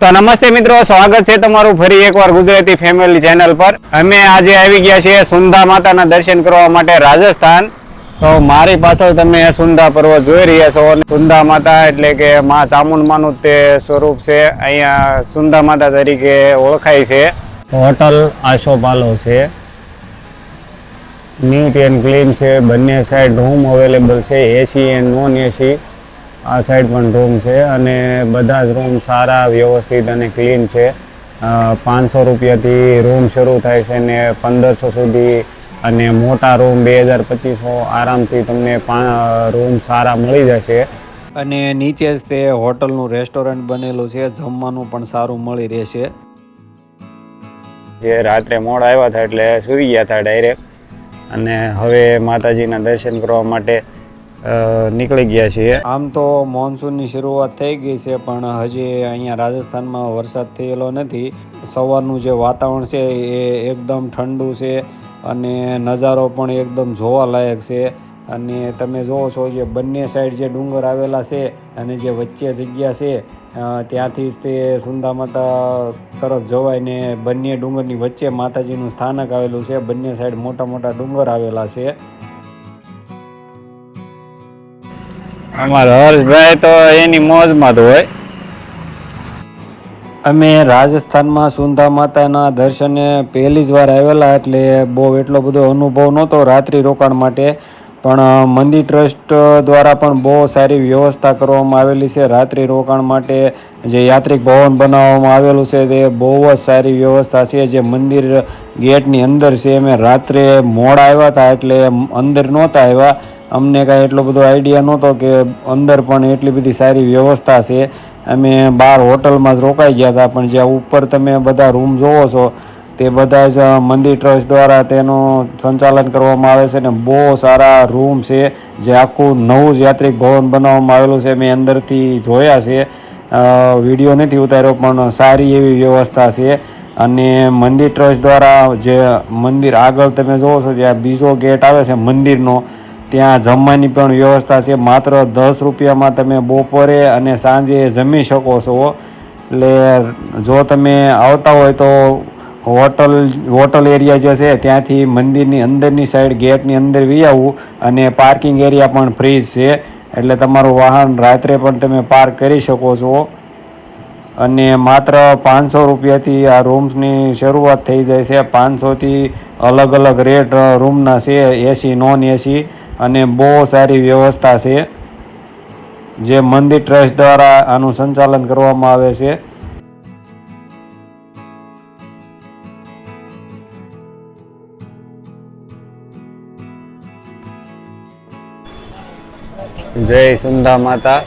તો નમસ્તે મિત્રો, સ્વાગત છે તમારું ફરી એકવાર ગુજરાતી ફેમિલી ચેનલ પર. અમે આજે આવી ગયા છીએ સુંધા માતાના દર્શન કરવા માટે રાજસ્થાન. તો મારી પાછળ તમે સુંધા પર્વત જોઈ રહ્યા છો સુંદા માતા એટલે કે મા ચામુંડમાનું તે સ્વરૂપ છે, અહીંયા સુંધા માતા તરીકે ઓળખાય છે. હોટલ આશોપાલો છે. નીટ એન્ડ ક્લીન છે, બંને સાઈડ રૂમ અવેલેબલ છે એસી એન્ડ નોન એસી આ સાઈડ પણ રૂમ છે અને બધા જ રૂમ સારા વ્યવસ્થિત અને ક્લીન છે. પાંચસો રૂપિયાથી રૂમ શરૂ થાય છે ને પંદરસો સુધી અને મોટા રૂમ બે હજાર પચીસો આરામથી તમને પા રૂમ સારા મળી જશે. અને નીચે જ તે હોટલનું રેસ્ટોરન્ટ બનેલું છે જમવાનું પણ સારું મળી રહેશે. જે રાત્રે મોડ આવ્યા હતા એટલે સૂઈ ગયા હતા ડાયરેક્ટ અને હવે માતાજીના દર્શન કરવા માટે નીકળી ગયા છીએ. આમ તો મોન્સૂનની શરૂઆત થઈ ગઈ છે, પણ હજી અહીંયા રાજસ્થાનમાં વરસાદ થયેલો નથી. સવારનું જે વાતાવરણ છે એ એકદમ ઠંડુ છે અને નજારો પણ એકદમ જોવાલાયક છે. અને તમે જુઓ છો જે બંને સાઈડ જે ડુંગર આવેલા છે અને જે વચ્ચે જગ્યા છે ત્યાંથી જ તે સુંદા માતા તરફ જવાય ને બંને ડુંગરની વચ્ચે માતાજીનું સ્થાનક આવેલું છે. બંને સાઈડ મોટા મોટા ડુંગર આવેલા છે. અમારા હર્ષભાઈ તો એની મોજમાં જ હોય. અમે રાજસ્થાનમાં સુંધા માતાના દર્શને પહેલી જ વાર આવેલા એટલે બહુ એટલો બધો અનુભવ નહોતો રાત્રિ રોકાણ માટે. પણ મંદિર ટ્રસ્ટ દ્વારા પણ બહુ સારી વ્યવસ્થા કરવામાં આવેલી છે રાત્રિ રોકાણ માટે. જે યાત્રિક ભવન બનાવવામાં આવેલું છે તે બહુ જ સારી વ્યવસ્થા છે. જે મંદિર ગેટની અંદર છે, અમે રાત્રે મોડા આવ્યા હતા એટલે અંદર નહોતા આવ્યા. અમને કાંઈ એટલો બધો આઈડિયા નહોતો કે અંદર પણ એટલી બધી સારી વ્યવસ્થા છે. અમે બહાર હોટલમાં જ રોકાઈ ગયા હતા, પણ જ્યાં ઉપર તમે બધા રૂમ જોવો છો, તે બધા જ મંદિર ટ્રસ્ટ દ્વારા તેનું સંચાલન કરવામાં આવે છે ને બહુ સારા રૂમ છે. જે આખું નવું જ યાત્રિક ભવન બનાવવામાં આવેલું છે મેં અંદરથી જોયા છે. વીડિયો નથી ઉતાર્યો, પણ સારી એવી વ્યવસ્થા છે. અને મંદિર ટ્રસ્ટ દ્વારા જે મંદિર આગળ તમે જોવો છો ત્યાં બીજો ગેટ આવે છે, મંદિરનો ત્યાં જમવાની પણ વ્યવસ્થા છે. માત્ર દસ રૂપિયામાં તમે બપોરે અને સાંજે જમી શકો છો. એટલે જો તમે આવતા હોય તો હોટલ હોટલ એરિયા જે છે ત્યાંથી મંદિરની અંદરની સાઈડ ગેટની અંદર વી આવવું અને પાર્કિંગ એરિયા પણ ફ્રી છે. એટલે તમારું વાહન રાત્રે પણ તમે પાર્ક કરી શકો છો. અને માત્ર પાંચસો રૂપિયાથી આ રૂમ્સની શરૂઆત થઈ જાય છે. પાંચસોથી અલગ અલગ રેટ રૂમના છે. એસી નોન એસી અને બહુ સારી વ્યવસ્થા છે. જે મંદિર ટ્રસ્ટ દ્વારા આનું સંચાલન કરવામાં આવે છે. જય સુંધા માતા.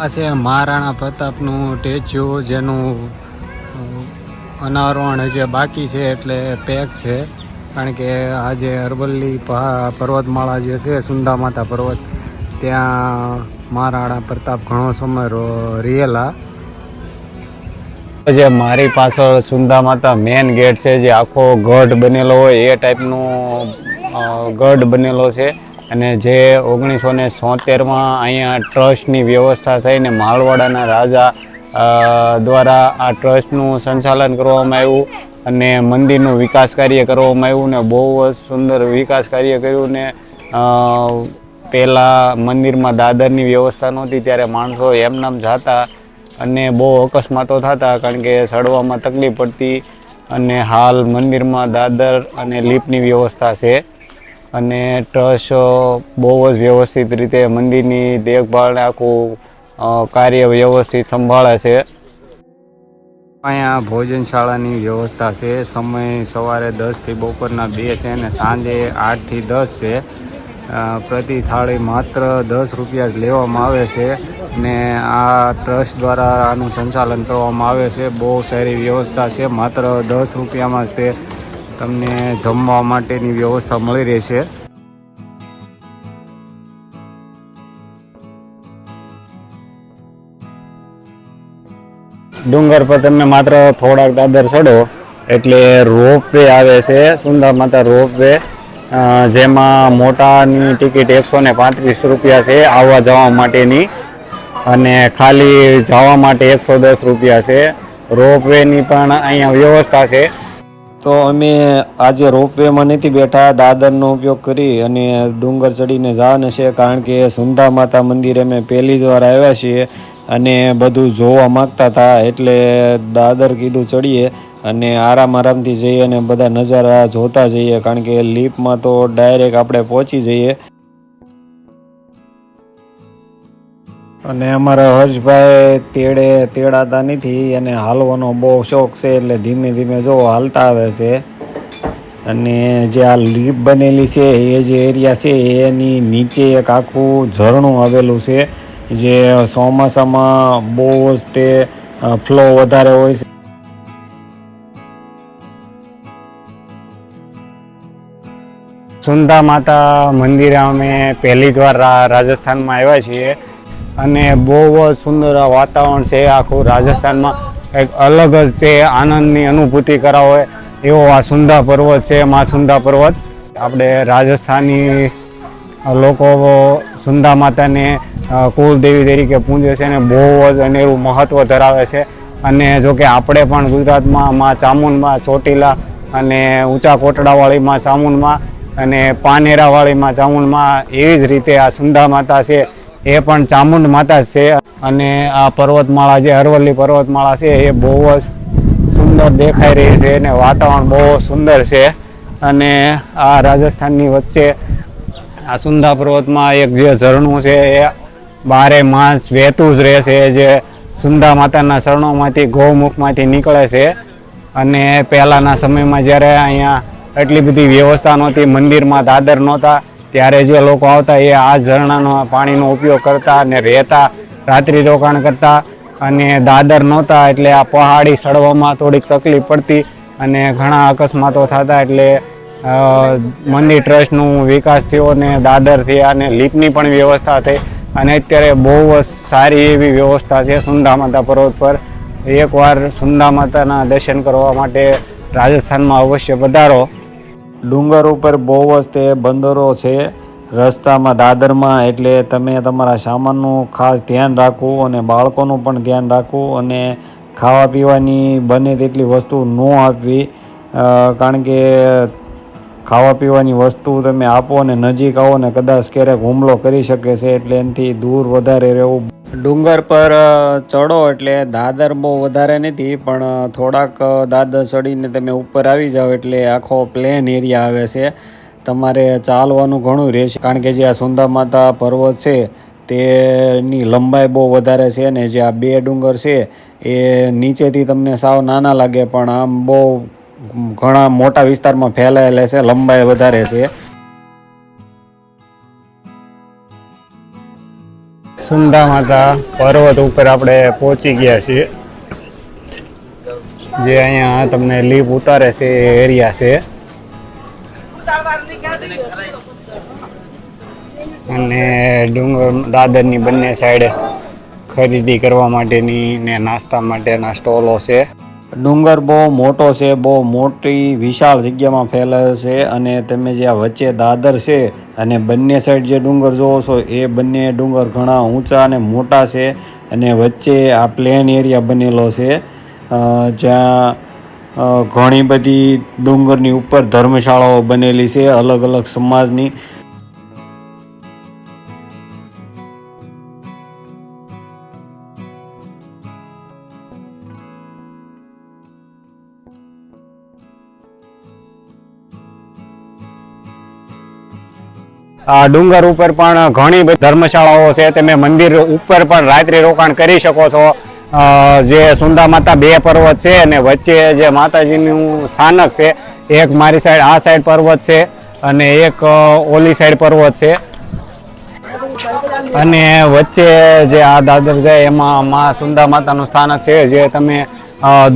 આ છે મહારાણા પ્રતાપનું સ્ટેચ્યુ જેનું અનાવરણ હજી બાકી છે એટલે પેક છે. કારણ કે આજે અરવલ્લી પર્વતમાળા જે છે, સુંદા માતા પર્વત, ત્યાં મહારાણા પ્રતાપ ઘણો સમય રો- રહેલા. જે મારી પાછળ સુંદા માતા મેન ગેટ છે, જે આખો ગઢ બનેલો હોય, એ ટાઈપનો ગઢ બનેલો છે. અને જે ઓગણીસો ને સોતેરમાં અહીંયા ટ્રસ્ટની વ્યવસ્થા થઈને માલવાડાના રાજા દ્વારા આ ટ્રસ્ટનું સંચાલન કરવામાં આવ્યું અને મંદિરનું વિકાસ કાર્ય કરવામાં આવ્યું ને બહુ જ સુંદર વિકાસ કાર્ય કર્યું ને પહેલાં મંદિરમાં દાદરની વ્યવસ્થા નહોતી ત્યારે માણસો એમનામ જાતા અને બહુ અકસ્માતો થતા કારણ કે ચડવામાં તકલીફ પડતી અને હાલ મંદિરમાં દાદર અને લીપની વ્યવસ્થા છે અને ટ્રસ્ટ બહુ જ વ્યવસ્થિત રીતે મંદિરની દેખભાળ આખું કાર્ય વ્યવસ્થિત સંભાળે છે. અહીંયા ભોજનશાળાની વ્યવસ્થા છે. સમય સવારે દસથી બપોરના બે છે અને સાંજે આઠથી દસ છે. પ્રતિ થાળી માત્ર દસ રૂપિયા જ લેવામાં આવે છે ને આ ટ્રસ્ટ દ્વારા આનું સંચાલન કરવામાં આવે છે. બહુ સારી વ્યવસ્થા છે. માત્ર દસ રૂપિયામાં તે તમને જમવા માટેની વ્યવસ્થા મળી રહેશે. ડુંગર પર તમે માત્ર થોડાક દાદર ચડો, એટલે રોપ વે આવે છે, સુંદર માતા રોપ વે. જેમાં મોટાની ટિકિટ એકસો ને પાંત્રીસ રૂપિયા છે, આવવા જવા માટેની. અને ખાલી જવા માટે એકસો દસ રૂપિયા છે. રોપવેની પણ અહીંયા વ્યવસ્થા છે. તો અમે આજે રોપવેમાં નથી બેઠા, દાદરનો ઉપયોગ કરી અને ડુંગર ચડીને જવાના છે કારણ કે સુંદા માતા મંદિરે અમે પહેલી જ વાર આવ્યા છીએ. અને બધું જોવા માગતા હતા એટલે દાદર કીધું ચડીએ અને આરામ આરામથી જઈએ અને બધા નજારા જોતા જઈએ, કારણ કે લીપમાં તો ડાયરેક્ટ આપણે પહોંચી જઈએ. અને અમારા હર્ષભાઈ તેડે તેડાતા નથી અને હાલવાનો બહુ શોખ છે, એટલે ધીમે ધીમે જો હાલતા આવે છે. અને જે આ લીપ બનેલી છે, એ જે એરિયા છે, એની નીચે એક આખું ઝરણું આવેલું છે. જે ચોમાસામાં બહુ જ તે ફ્લો વધારે હોય છે. સુંદા માતા મંદિરે અમે પહેલી જ વાર રાજસ્થાનમાં આવ્યા છીએ. અને બહુ જ સુંદર વાતાવરણ છે આખું રાજસ્થાનમાં. એક અલગ જ તે આનંદની અનુભૂતિ કરાવે એવો આ સુંદા પર્વત છે, મા સુંદા પર્વત. આપણે રાજસ્થાની લોકો સુંદા માતાને અ, કુળદેવી તરીકે પૂજે છે અને બહુ જ અનેરું મહત્ત્વ ધરાવે છે. અને જો કે આપણે પણ ગુજરાતમાં માં ચામુંડમાં ચોટીલા અને ઊંચા કોટડાવાળી માં ચામુંડમાં અને પાનેરાવાળી માં ચામુંડમાં એવી જ રીતે આ સુંદા માતા છે એ પણ ચામુંડ માતા જ છે. અને આ પર્વતમાળા જે અરવલ્લી પર્વતમાળા છે એ બહુ જ સુંદર દેખાઈ રહી છે અને વાતાવરણ બહુ સુંદર છે. અને આ રાજસ્થાનની વચ્ચે આ સુંદા પર્વતમાં એક જે ઝરણું છે એ બારે માસ વહેતું જ રહે છે જે સુંદા માતાના શરણોમાંથી, ગૌમુખમાંથી નીકળે છે. અને પહેલાંના સમયમાં જ્યારે અહીંયા એટલી બધી વ્યવસ્થા નહોતી, મંદિરમાં દાદર નહોતા, ત્યારે જે લોકો આવતા એ આ ઝરણાનો પાણીનો ઉપયોગ કરતા અને રહેતા, રાત્રિ રોકાણ કરતા. અને દાદર નહોતા, એટલે આ પહાડી સડવામાં થોડીક તકલીફ પડતી અને ઘણા અકસ્માતો થતા, એટલે મંદિર ટ્રસ્ટનું વિકાસ થયો અને દાદર થયા અને લીપની પણ વ્યવસ્થા થઈ. અને અત્યારે બહુ સારી એવી વ્યવસ્થા છે સુંદા માતા પર્વત પર. એકવાર સુંદા માતાના દર્શન કરવા માટે રાજસ્થાનમાં અવશ્ય પધારો. ડુંગર ઉપર બહુ જ તે બંદરો છે. રસ્તામાં દાદરમાં એટલે તમે તમારા સામાનનું ખાસ ધ્યાન રાખવું અને બાળકોનું પણ ધ્યાન રાખવું અને ખાવા પીવાની બને તેટલી વસ્તુ ન આપવી. કારણ કે ખાવા પીવાની વસ્તુ તમે આપો અને નજીક આવો ને કદાચ ક્યારેક હુમલો કરી શકે છે એટલે એનાથી દૂર વધારે રહેવું. ડુંગર પર ચડો એટલે દાદર બહુ વધારે નથી, પણ થોડાક દાદર ચડીને તમે ઉપર આવી જાઓ એટલે આખો પ્લેન એરિયા આવે છે. તમારે ચાલવાનું ઘણું રહેશે, કારણ કે જે આ સુંદર માતા પર્વત છે, તેની લંબાઈ બહુ વધારે છે ને જે આ બે ડુંગર છે, એ નીચેથી તમને સાવ નાના લાગે, પણ આમ બહુ ઘણા મોટા વિસ્તારમાં ફેલાયેલા છે, લંબાઈ વધારે છે. સુંદા માતા પર્વત ઉપર આપણે પહોંચી ગયા છીએ. જે અહીંયા તમને લીપ ઉતારે છે એ એરિયા છે. અને ડુંગર દાદરની બંને સાઈડે ખરીદી કરવા માટેની ને નાસ્તા માટેના સ્ટોલો છે. ડુંગર બહુ મોટો છે, બહુ મોટી વિશાળ જગ્યામાં ફેલાયો છે અને તમે જે આ વચ્ચે દાદર છે અને બંને સાઈડ જે ડુંગર જોવો છો, એ બંને ડુંગર ઘણા ઊંચા અને મોટા છે અને વચ્ચે આ પ્લેન એરિયા બનેલો છે. જ્યાં ઘણી બધી ડુંગરની ઉપર ધર્મશાળાઓ બનેલી છે અલગ અલગ સમાજની. ડુંગર ઉપર પણ ઘણી બધી ધર્મશાળાઓ છે. તમે મંદિર ઉપર પણ રાત્રિ રોકાણ કરી શકો છો. જે સુંદા માતા બે પર્વત છે અને વચ્ચે જે માતાજીનું સ્થાનક છે, એક મારી સાઈડ, આ સાઈડ પર્વત છે અને એક ઓલી સાઈડ પર્વત છે. અને વચ્ચે જે આ દાદર છે, એમાં મા સુંદા માતાનું સ્થાનક છે. જે તમે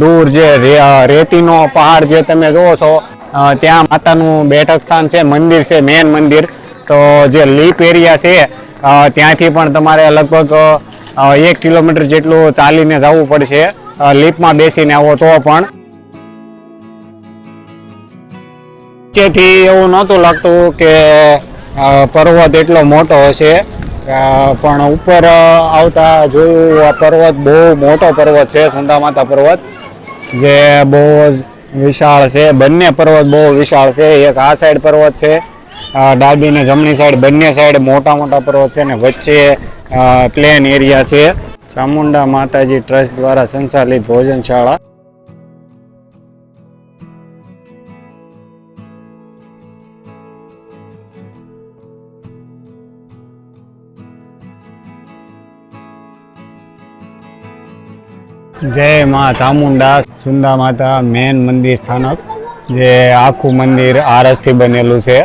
દૂર જે રેતીનો પહાડ જે તમે જોવો છો ત્યાં માતાનું બેઠક સ્થાન છે, મંદિર છે મેન મંદિર. તો જે લીપ એરિયા છે ત્યાંથી પણ તમારે લગભગ એક કિલોમીટર જેટલું ચાલીને જવું પડશે. લીપમાં બેસીને આવો તો પણ. નીચેથી એવું નહોતું લાગતું કે પર્વત એટલો મોટો હશે. પણ ઉપર આવતા જોયું આ પર્વત બહુ મોટો પર્વત છે, સુંદા માતા પર્વત. જે બહુ વિશાળ છે, બંને પર્વત બહુ વિશાળ છે, એક આ સાઈડ પર્વત છે. ડાબી ને જમણી સાઈડ બંને સાઈડ મોટા મોટા પર્વત છે ને વચ્ચે પ્લેન એરિયા છે. ચામુંડા માતાજી ટ્રસ્ટ દ્વારા સંચાલિત ભોજનશાળા. જય માં ચામુંડા, સુંદા માતા, મેન મંદિર સ્થાનક, જે આખું મંદિર આરસથી બનેલું છે.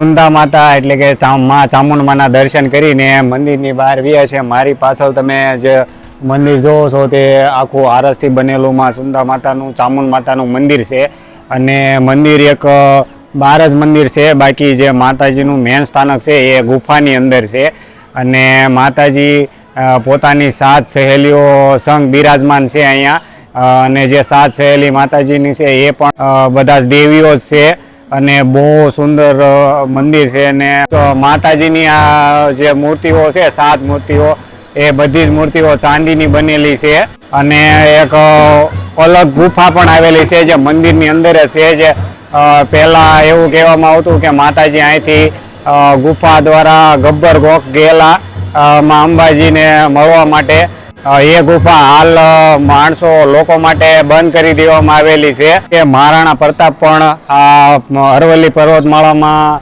સુંદા માતા એટલે કે મા ચામુંડમાના દર્શન કરીને મંદિરની બહાર વ્યા છે. મારી પાછળ તમે જે મંદિર જોવો છો તે આખું આરસથી બનેલું માં સુંદા માતાનું, ચામુંડ માતાનું મંદિર છે. અને મંદિર એક બાર જ મંદિર છે. બાકી જે માતાજીનું મેન સ્થાનક છે એ ગુફાની અંદર છે. અને માતાજી પોતાની સાત સહેલીઓ સંઘ બિરાજમાન છે અહીંયા. અને જે સાત સહેલી માતાજીની છે એ પણ બધા જ દેવીઓ જ છે. અને બહુ સુંદર મંદિર છે અને માતાજીની આ જે મૂર્તિઓ છે, સાત મૂર્તિઓ, એ બધી જ મૂર્તિઓ ચાંદીની બનેલી છે. અને એક અલગ ગુફા પણ આવેલી છે, જે મંદિરની અંદર છે, જે પહેલાં એવું કહેવામાં આવતું કે માતાજી અહીંથી ગુફા દ્વારા ગબ્બર ગોખ ગયેલા માં અંબાજીને મળવા માટે એ ગુફા હાલ માણસો લોકો માટે બંધ કરી દેવામાં આવેલી છે. કે મહારાણા પ્રતાપ પણ આ અરવલ્લી પર્વતમાળામાં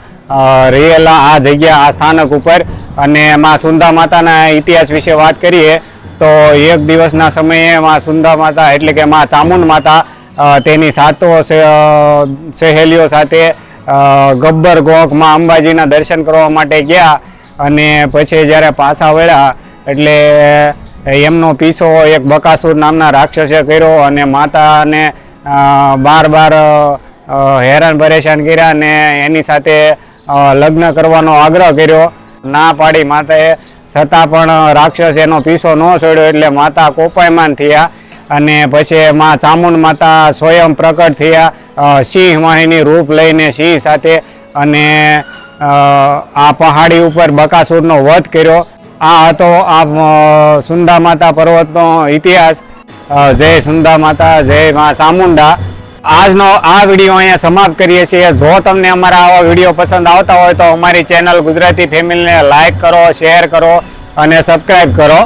રહેલા આ જગ્યા, આ સ્થાનક ઉપર. અને માં સુંદા માતાના ઇતિહાસ વિશે વાત કરીએ, તો એક દિવસના સમયે માં સુંદા માતા એટલે કે માં ચામુંડ માતા તેની સાતો સહેલીઓ સાથે ગબ્બર ગોખ અંબાજીના દર્શન કરવા માટે ગયા. અને પછી જ્યારે પાછા વળ્યા, એટલે એમનો પીછો એક બકાસુર નામના રાક્ષસે કર્યો અને માતાને બાર બાર હેરાન પરેશાન કર્યા અને એની સાથે લગ્ન કરવાનો આગ્રહ કર્યો. ના પાડી માતાએ, છતાં પણ રાક્ષસ એનો પીછો ન છોડ્યો એટલે માતા કોપાયમાન થયા અને પછી માં ચામુંડ માતા સ્વયં પ્રકટ થયા. સિંહ વાહિની રૂપ લઈને સિંહ સાથે અને આ પહાડી ઉપર બકાસુરનો વધ કર્યો. આ હતો આ સુંદા માતા પર્વતનો ઇતિહાસ. જય સુંદા માતા, જય મા ચામુંડા. આજનો આ વીડિયો અહીંયા સમાપ્ત કરીએ છીએ. જો તમને અમારા આવા વીડિયો પસંદ આવતા હોય તો અમારી ચેનલ ગુજરાતી ફેમિલીને લાઈક કરો, શેર કરો અને સબસ્ક્રાઈબ કરો.